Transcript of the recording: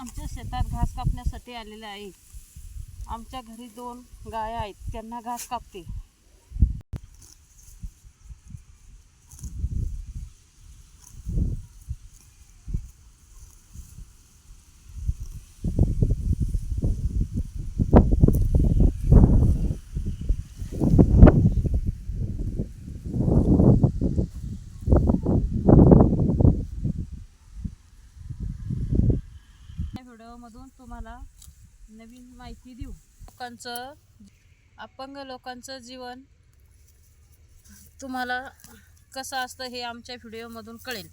आमच्या शेतात घास कापण्यासाठी आलेले आहे. आमच्या घरी दोन गाय आहेत त्यांना घास कापते. व्हिडिओमधून तुम्हाला नवीन माहिती देऊ. लोकांचं अपंग लोकांचं जीवन तुम्हाला कसं असतं हे आमच्या व्हिडिओमधून कळेल.